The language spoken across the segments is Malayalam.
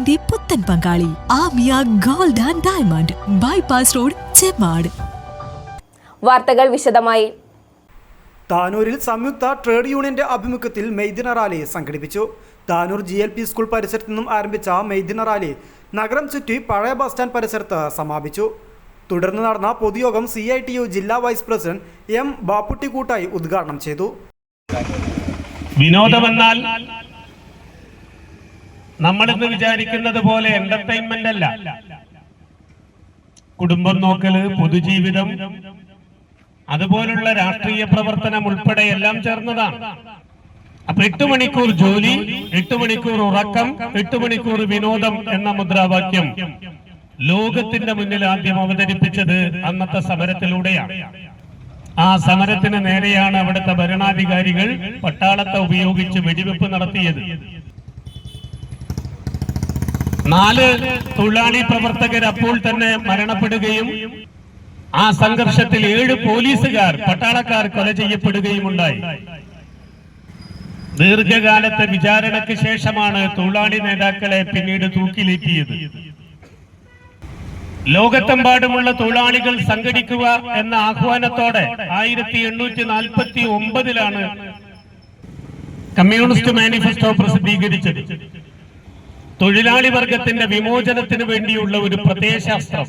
വിവാഹത്തിന്റെ പുത്തൻ പങ്കാളി Amiya gold and diamond bypass road Chemmad വാർത്തകൾ വിശദമായി. താനൂരിൽ സംയുക്ത ട്രേഡ് യൂണിയന്റെ ആഭിമുഖ്യത്തിൽ മെയ്ദിന റാലി സംഘടിപ്പിച്ചു. Tanur G L P school പരിസരത്ത് നിന്നും ആരംഭിച്ച മെയ്ദിന റാലി നഗരം ചുറ്റി പഴയ ബസ് സ്റ്റാൻഡ് പരിസരത്ത് സമാപിച്ചു. തുടർന്ന് നടന്ന പൊതുയോഗം സി ഐ ടി യു ജില്ലാ വൈസ് പ്രസിഡന്റ് എം ബാപ്പുട്ടിക്കൂട്ടായി ഉദ്ഘാടനം ചെയ്തു. വിനോദമെന്നാൽ നമ്മളിന്ന് വിചാരിക്കുന്നത് പോലെ എന്റർടൈൻമെന്റ് അല്ല. കുടുംബം നോക്കൽ പൊതുജീവിതം അതുപോലുള്ള രാഷ്ട്രീയ പ്രവർത്തനം ഉൾപ്പെടെ എല്ലാം ചേർന്നതാണ്. അപ്പൊ എട്ട് മണിക്കൂർ ജോലി എട്ട് മണിക്കൂർ ഉറക്കം എട്ട് മണിക്കൂർ വിനോദം എന്ന മുദ്രാവാക്യം ലോകത്തിന്റെ മുന്നിൽ ആദ്യം അവതരിപ്പിച്ചത് അന്നത്തെ സമരത്തിലൂടെയാണ്. ആ സമരത്തിന് നേരെയാണ് അവിടുത്തെ ഭരണാധികാരികൾ പട്ടാളത്തെ ഉപയോഗിച്ച് വെടിവെപ്പ് നടത്തിയത്. നാല് തൊഴിലാളി പ്രവർത്തകർ അപ്പോൾ തന്നെ മരണപ്പെടുകയും ആ സംഘർഷത്തിൽ ഏഴ് പോലീസുകാർ പട്ടാളക്കാർ കൊല ചെയ്യപ്പെടുകയും ഉണ്ടായി. ദീർഘകാലത്തെ വിചാരണയ്ക്ക് ശേഷമാണ് തൊഴിലാളി നേതാക്കളെ പിന്നീട് തൂക്കിലേറ്റിയത്. ലോകത്തെമ്പാടുമുള്ള തൊഴിലാളികൾ സംഘടിക്കുക എന്ന ആഹ്വാനത്തോടെ ആയിരത്തി എണ്ണൂറ്റി നാൽപ്പത്തി ഒമ്പതിലാണ് കമ്മ്യൂണിസ്റ്റ് മാനിഫെസ്റ്റോ പ്രസിദ്ധീകരിച്ചത്. തൊഴിലാളി വർഗത്തിന്റെ വിമോചനത്തിന് വേണ്ടിയുള്ള ഒരു പ്രത്യയശാസ്ത്രം.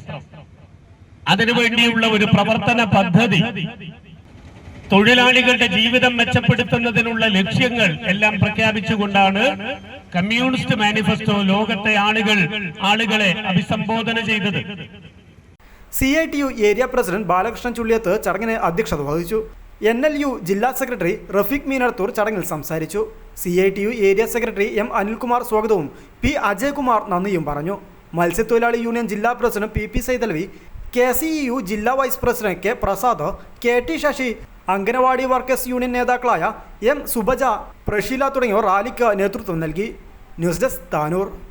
അതിനുവേണ്ടിയുള്ള ഒരു പ്രവർത്തന പദ്ധതി. തൊഴിലാളികളുടെ ജീവിതം മെച്ചപ്പെടുത്തുന്നതിനുള്ള ലക്ഷ്യങ്ങൾ എല്ലാം പ്രഖ്യാപിച്ചുകൊണ്ടാണ് കമ്മ്യൂണിസ്റ്റ് മാനിഫെസ്റ്റോ ലോകത്തെ ആളുകൾ ആളുകളെ അഭിസംബോധന ചെയ്തത്. C I T U area president Balakrishnan Chulliyath ചടങ്ങിന് അധ്യക്ഷത വഹിച്ചു. എൻ എൽ യു ജില്ലാ സെക്രട്ടറി റഫീഖ് മീനർത്തൂർ ചടങ്ങിൽ സംസാരിച്ചു. C I T U area secretary M Anilkumar സ്വാഗതവും. പി. അജയ്കുമാർ നന്ദിയും പറഞ്ഞു. മത്സ്യത്തൊഴിലാളി യൂണിയൻ ജില്ലാ president P. P. Saithalavi K. C E U ജില്ലാ vice president K. Prasad K. T. Shashi anganwadi workers union നേതാക്കളായ എം. സുബജ പ്രഷീല തുടങ്ങിയവർ റാലിക്ക് നേതൃത്വം നൽകി. News desk Tanur.